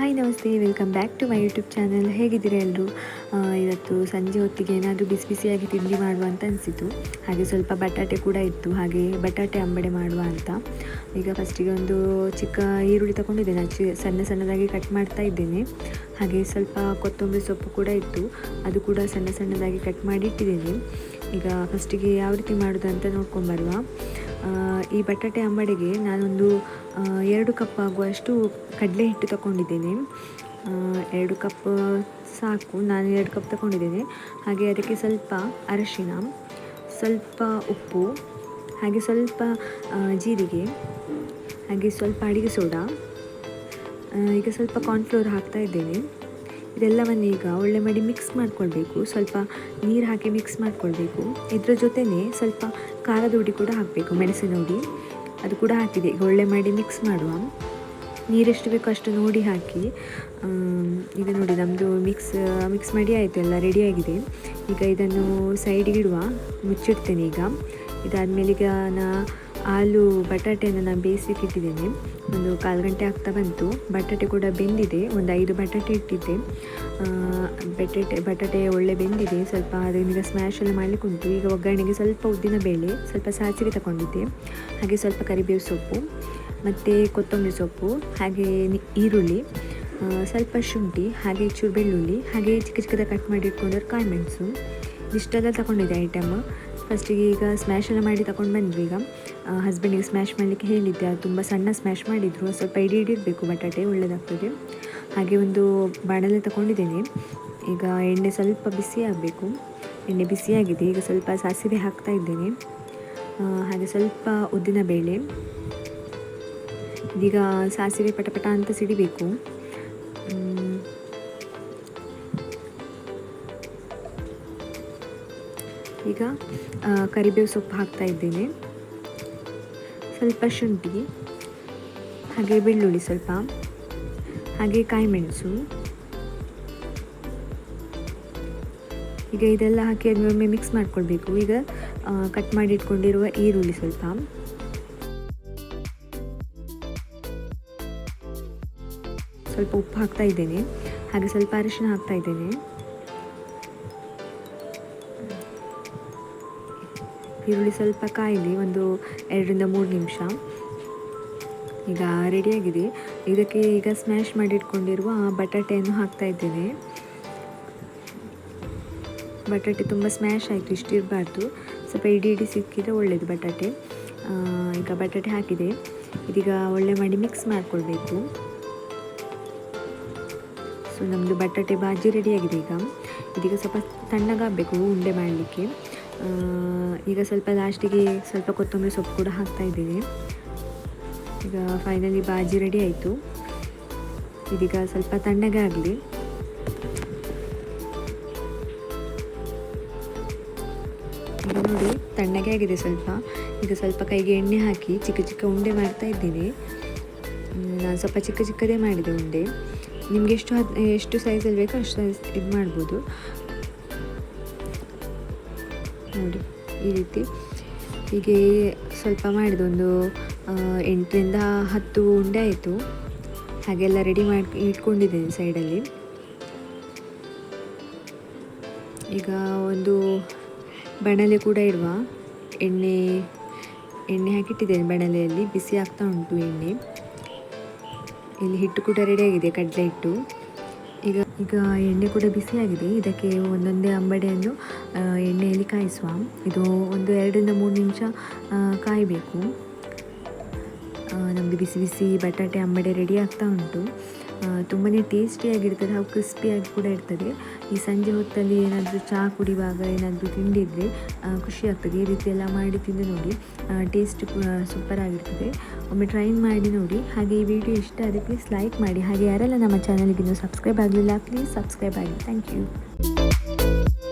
ನಮಸ್ತೆ. Welcome back to my YouTube channel ಹೇಗಿದ್ದೀರಾ ಎಲ್ಲರೂ ಇವತ್ತು ಸಂಜೆ ಹೊತ್ತಿಗೆ ಏನಾದರೂ ಬಿಸಿ ಬಿಸಿಯಾಗಿ ತಿಂಡಿ ಮಾಡುವ ಅಂತ ಅನಿಸಿತು. ಹಾಗೆ ಸ್ವಲ್ಪ ಬಟಾಟೆ ಕೂಡ ಇತ್ತು. ಹಾಗೆ ಬಟಾಟೆ ಅಂಬಡೆ ಮಾಡುವ ಅಂತ. ಈಗ ಫಸ್ಟಿಗೆ ಒಂದು ಚಿಕ್ಕ ಈರುಳ್ಳಿ ತಗೊಂಡಿದ್ದೇನೆ. ಚಿ, ಸಣ್ಣ ಸಣ್ಣದಾಗಿ ಕಟ್ ಮಾಡ್ತಾ ಇದ್ದೇನೆ. ಹಾಗೆ ಸ್ವಲ್ಪ ಕೊತ್ತಂಬರಿ ಸೊಪ್ಪು ಕೂಡ ಇತ್ತು. ಅದು ಕೂಡ ಸಣ್ಣ ಸಣ್ಣದಾಗಿ ಕಟ್ ಮಾಡಿ ಇಟ್ಟಿದ್ದೇನೆ. ಈಗ ಫಸ್ಟಿಗೆ ಯಾವ ರೀತಿ ಮಾಡೋದು ಅಂತ ನೋಡ್ಕೊಂಬರುವ ಈ ಬಟಾಟೆ ಅಂಬಡೆಗೆ ನಾನೊಂದು ಎರಡು ಕಪ್ ಆಗುವಷ್ಟು ಕಡಲೆ ಹಿಟ್ಟು ತಗೊಂಡಿದ್ದೇನೆ. ಎರಡು ಕಪ್ ಸಾಕು, ನಾನು ಎರಡು ಕಪ್ ತಗೊಂಡಿದ್ದೇನೆ. ಹಾಗೆ ಅದಕ್ಕೆ ಸ್ವಲ್ಪ ಅರಶಿನ, ಸ್ವಲ್ಪ ಉಪ್ಪು, ಹಾಗೆ ಸ್ವಲ್ಪ ಜೀರಿಗೆ, ಹಾಗೆ ಸ್ವಲ್ಪ ಅಡಿಗೆ ಸೋಡಾ ಈಗ ಸ್ವಲ್ಪ ಕಾರ್ನ್ಫ್ಲೋರ್ ಹಾಕ್ತಾ ಇದ್ದೇನೆ. ಇದೆಲ್ಲವನ್ನು ಈಗ ಒಳ್ಳೆ ಮಾಡಿ ಮಿಕ್ಸ್ ಮಾಡ್ಕೊಳ್ಬೇಕು. ಸ್ವಲ್ಪ ನೀರು ಹಾಕಿ ಮಿಕ್ಸ್ ಮಾಡ್ಕೊಳ್ಬೇಕು. ಇದರ ಜೊತೆನೇ ಸ್ವಲ್ಪ ಖಾರದ ಹುಡಿ ಕೂಡ ಹಾಕಬೇಕು, ಮೆಣಸಿನ ಹುಡಿ. ಅದು ಕೂಡ ಹಾಕಿದೆ. ಈಗ ಒಳ್ಳೆ ಮಾಡಿ ಮಿಕ್ಸ್ ಮಾಡುವ. ನೀರೆಷ್ಟು ಬೇಕೋ ಅಷ್ಟು ನೋಡಿ ಹಾಕಿ. ಇದು ನೋಡಿ ನಮ್ಮದು ಮಿಕ್ಸ್ ಮಿಕ್ಸ್ ಮಾಡಿ ಆಯಿತು, ಎಲ್ಲ ರೆಡಿಯಾಗಿದೆ ಈಗ ಇದನ್ನು ಸೈಡಿಗೆ ಇಡುವ. ಮುಚ್ಚಿಡ್ತೇನೆ ಈಗ. ಇದಾದಮೇಲೆ ಈಗ ನಾ ಆಲೂ ಬಟಾಟೆಯನ್ನು ನಾನು ಬೇಯಿಸಲಿಕ್ಕೆ ಇಟ್ಟಿದ್ದೇನೆ ಒಂದು ಕಾಲು ಗಂಟೆ ಆಗ್ತಾ ಬಂತು. ಬಟಾಟೆ ಕೂಡ ಬೆಂದಿದೆ. ಒಂದು ಐದು ಬಟಾಟೆ ಇಟ್ಟಿದ್ದೆ. ಬಟಾಟೆ ಬಟಾಟೆ ಒಳ್ಳೆ ಬೆಂದಿದೆ. ಸ್ವಲ್ಪ ಅದನ್ನೀಗ ಸ್ಮ್ಯಾಶ್ ಎಲ್ಲ ಮಾಡಲಿಕ್ಕೆ ಉಂಟು. ಈಗ ಒಗ್ಗರಣೆಗೆ ಸ್ವಲ್ಪ ಉದ್ದಿನ ಬೇಳೆ, ಸ್ವಲ್ಪ ಸಾಸಿವೆ ತಗೊಂಡಿದ್ದೆ. ಹಾಗೆ ಸ್ವಲ್ಪ ಕರಿಬೇವು ಸೊಪ್ಪು, ಮತ್ತು ಕೊತ್ತಂಬರಿ ಸೊಪ್ಪು, ಹಾಗೆ ಈರುಳ್ಳಿ ಸ್ವಲ್ಪ ಶುಂಠಿ, ಹಾಗೆ ಚೂರು ಬೆಳ್ಳುಳ್ಳಿ, ಹಾಗೆ ಚಿಕ್ಕ ಚಿಕ್ಕದಾಗಿ ಕಟ್ ಮಾಡಿ ಇಟ್ಕೊಂಡ್ರೆ ಕಾಯಿ ಮೆಣಸು ಇಷ್ಟೆಲ್ಲ ತಗೊಂಡಿದ್ದೆ ಐಟಮ್ ಫಸ್ಟಿಗೆ ಈಗ ಸ್ಮ್ಯಾಶ್ ಎಲ್ಲ ಮಾಡಿ ತಗೊಂಡು ಬಂದ್ವಿ ಈಗ. ಹಸ್ಬೆಂಡಿಗೆ ಸ್ಮ್ಯಾಶ್ ಮಾಡಲಿಕ್ಕೆ ಹೇಳಿದ್ದೆ. ಅದು ತುಂಬ ಸಣ್ಣ ಸ್ಮ್ಯಾಶ್ ಮಾಡಿದರು. ಸ್ವಲ್ಪ ಇಡಿ ಇಡಿರಬೇಕು ಬಟಾಟೆ ಒಳ್ಳೆಯದಾಗ್ತದೆ ಹಾಗೆ ಒಂದು ಬಾಣಲೆ ತಗೊಂಡಿದ್ದೇನೆ ಈಗ ಎಣ್ಣೆ ಸ್ವಲ್ಪ ಬಿಸಿ ಆಗಬೇಕು. ಎಣ್ಣೆ ಬಿಸಿಯಾಗಿದೆ ಈಗ ಸ್ವಲ್ಪ ಸಾಸಿವೆ ಹಾಕ್ತಾ ಇದ್ದೇನೆ. ಹಾಗೆ ಸ್ವಲ್ಪ ಉದ್ದಿನ ಬೇಳೆ. ಇದೀಗ ಸಾಸಿವೆ ಪಟಪಟ ಅಂತ ಸಿಡಿಬೇಕು. ಈಗ ಕರಿಬೇವು ಸೊಪ್ಪು ಹಾಕ್ತಾ ಇದ್ದೇನೆ. ಸ್ವಲ್ಪ ಶುಂಠಿ, ಹಾಗೆ ಬೆಳ್ಳುಳ್ಳಿ ಸ್ವಲ್ಪ, ಹಾಗೆ ಕಾಯಿ ಮೆಣಸು ಈಗ ಇದೆಲ್ಲ ಹಾಕಿ ಅದನ್ನೊಮ್ಮೆ ಮಿಕ್ಸ್ ಮಾಡ್ಕೊಳ್ಬೇಕು. ಈಗ ಕಟ್ ಮಾಡಿ ಇಟ್ಕೊಂಡಿರುವ ಈರುಳ್ಳಿ ಸ್ವಲ್ಪ. ಸ್ವಲ್ಪ ಉಪ್ಪು ಹಾಕ್ತಾ ಇದ್ದೇನೆ. ಹಾಗೆ ಸ್ವಲ್ಪ ಅರಿಶಿನ ಹಾಕ್ತಾ ಇದ್ದೇನೆ. ಈರುಳ್ಳಿ ಸ್ವಲ್ಪ ಕಾಯಲಿ ಒಂದು ಎರಡರಿಂದ ಮೂರು ನಿಮಿಷ. ಈಗ ರೆಡಿಯಾಗಿದೆ. ಇದಕ್ಕೆ ಈಗ ಸ್ಮ್ಯಾಶ್ ಮಾಡಿ ಇಟ್ಕೊಂಡಿರುವ ಬಟಾಟೆಯನ್ನು ಹಾಕ್ತಾ ಇದ್ದೇನೆ. ಬಟಾಟೆ ತುಂಬ ಸ್ಮ್ಯಾಶ್ ಆಯಿತು, ಇಷ್ಟು ಇರಬಾರ್ದು. ಸ್ವಲ್ಪ ಇಡಿ ಇಡಿ ಸಿಕ್ಕಿದ್ರೆ ಒಳ್ಳೆಯದು ಬಟಾಟೆ. ಈಗ ಬಟಾಟೆ ಹಾಕಿದೆ. ಇದೀಗ ಒಳ್ಳೆ ಮಾಡಿ ಮಿಕ್ಸ್ ಮಾಡಿಕೊಳ್ಬೇಕು. ಸೊ ನಮ್ಮದು ಬಟಾಟೆ ಬಾಜಿ ರೆಡಿಯಾಗಿದೆ ಈಗ. ಇದೀಗ ಸ್ವಲ್ಪ ತಣ್ಣಗಾಗಬೇಕು ಉಂಡೆ ಮಾಡಲಿಕ್ಕೆ. ಈಗ ಸ್ವಲ್ಪ ಲಾಸ್ಟಿಗೆ ಸ್ವಲ್ಪ ಕೊತ್ತಂಬರಿ ಸೊಪ್ಪು ಕೂಡ ಹಾಕ್ತಾ ಇದ್ದೀವಿ. ಈಗ ಫೈನಲಿ ಬಾಜಿ ರೆಡಿ ಆಯಿತು. ಇದೀಗ ಸ್ವಲ್ಪ ತಣ್ಣಗೆ ಆಗಲಿ. ಈಗ ನೋಡಿ, ತಣ್ಣಗೆ ಆಗಿದೆ ಸ್ವಲ್ಪ. ಈಗ ಸ್ವಲ್ಪ ಕೈಗೆ ಎಣ್ಣೆ ಹಾಕಿ ಚಿಕ್ಕ ಚಿಕ್ಕ ಉಂಡೆ ಮಾಡ್ತಾ ಇದ್ದೀನಿ. ನಾನು ಸ್ವಲ್ಪ ಚಿಕ್ಕ ಚಿಕ್ಕದೇ ಮಾಡಿದೆ ಉಂಡೆ. ನಿಮಗೆ ಎಷ್ಟು ಎಷ್ಟು ಸೈಜಲ್ಲಿ ಬೇಕೋ ಅಷ್ಟು ಸೈಜ್ ಇದು ಮಾಡ್ಬೋದು. ನೋಡಿ, ಈ ರೀತಿ. ಹೀಗೆ ಸ್ವಲ್ಪ ಮಾಡಿದೆ ಒಂದು ಎಂಟರಿಂದ ಹತ್ತು ಉಂಡೆ ಆಯಿತು. ಹಾಗೆಲ್ಲ ರೆಡಿ ಮಾಡಿ ಇಟ್ಕೊಂಡಿದ್ದೀನಿ ಸೈಡಲ್ಲಿ ಈಗ ಒಂದು ಬಣಲೆ ಕೂಡ ಇಡುವ. ಎಣ್ಣೆ ಎಣ್ಣೆ ಹಾಕಿಟ್ಟಿದ್ದೇನೆ ಬಣಲೆಯಲ್ಲಿ ಬಿಸಿ ಆಗ್ತಾ ಉಂಟು ಎಣ್ಣೆ. ಇಲ್ಲಿ ಹಿಟ್ಟು ಕೂಡ ರೆಡಿಯಾಗಿದೆ ಕಡಲೆ ಹಿಟ್ಟು. ಈಗ ಈಗ ಎಣ್ಣೆ ಕೂಡ ಬಿಸಿಯಾಗಿದೆ ಇದಕ್ಕೆ ಒಂದೊಂದೇ ಅಂಬಡೆಯನ್ನು ಎಣ್ಣೆಯಲ್ಲಿ ಕಾಯಿಸುವ. ಇದು ಒಂದು ಎರಡರಿಂದ ಮೂರು ನಿಮಿಷ ಕಾಯಬೇಕು. ನಮ್ಮದು ಬಿಸಿ ಬಿಸಿ ಬಟಾಟೆ ಅಂಬಡೆ ರೆಡಿ ಆಗ್ತಾ ಉಂಟು. ತುಂಬಾ ಟೇಸ್ಟಿಯಾಗಿರ್ತದೆ ಹಾಗೂ ಕ್ರಿಸ್ಪಿಯಾಗಿ ಕೂಡ ಇರ್ತದೆ. ಈ ಸಂಜೆ ಹೊತ್ತಲ್ಲಿ ಏನಾದರೂ ಚಹಾ ಕುಡಿಯುವಾಗ ಏನಾದರೂ ತಿಂಡಿದ್ರೆ ಖುಷಿ ಆಗ್ತದೆ. ಈ ರೀತಿ ಎಲ್ಲ ಮಾಡಿ ತಿಂದು ನೋಡಿ ಟೇಸ್ಟ್ ಸೂಪರ್ ಆಗಿರ್ತದೆ. ಒಮ್ಮೆ ಟ್ರೈ ಮಾಡಿ ನೋಡಿ. ಹಾಗೆ ಈ ವಿಡಿಯೋ ಇಷ್ಟ ಆದರೆ ಪ್ಲೀಸ್ ಲೈಕ್ ಮಾಡಿ. ಹಾಗೆ ಯಾರೆಲ್ಲ ನಮ್ಮ ಚಾನಲ್ಗೆ ಇನ್ನೂ ಸಬ್ಸ್ಕ್ರೈಬ್ ಆಗಲಿಲ್ಲ ಪ್ಲೀಸ್ ಸಬ್ಸ್ಕ್ರೈಬ್ ಆಗಿ ಥ್ಯಾಂಕ್ ಯು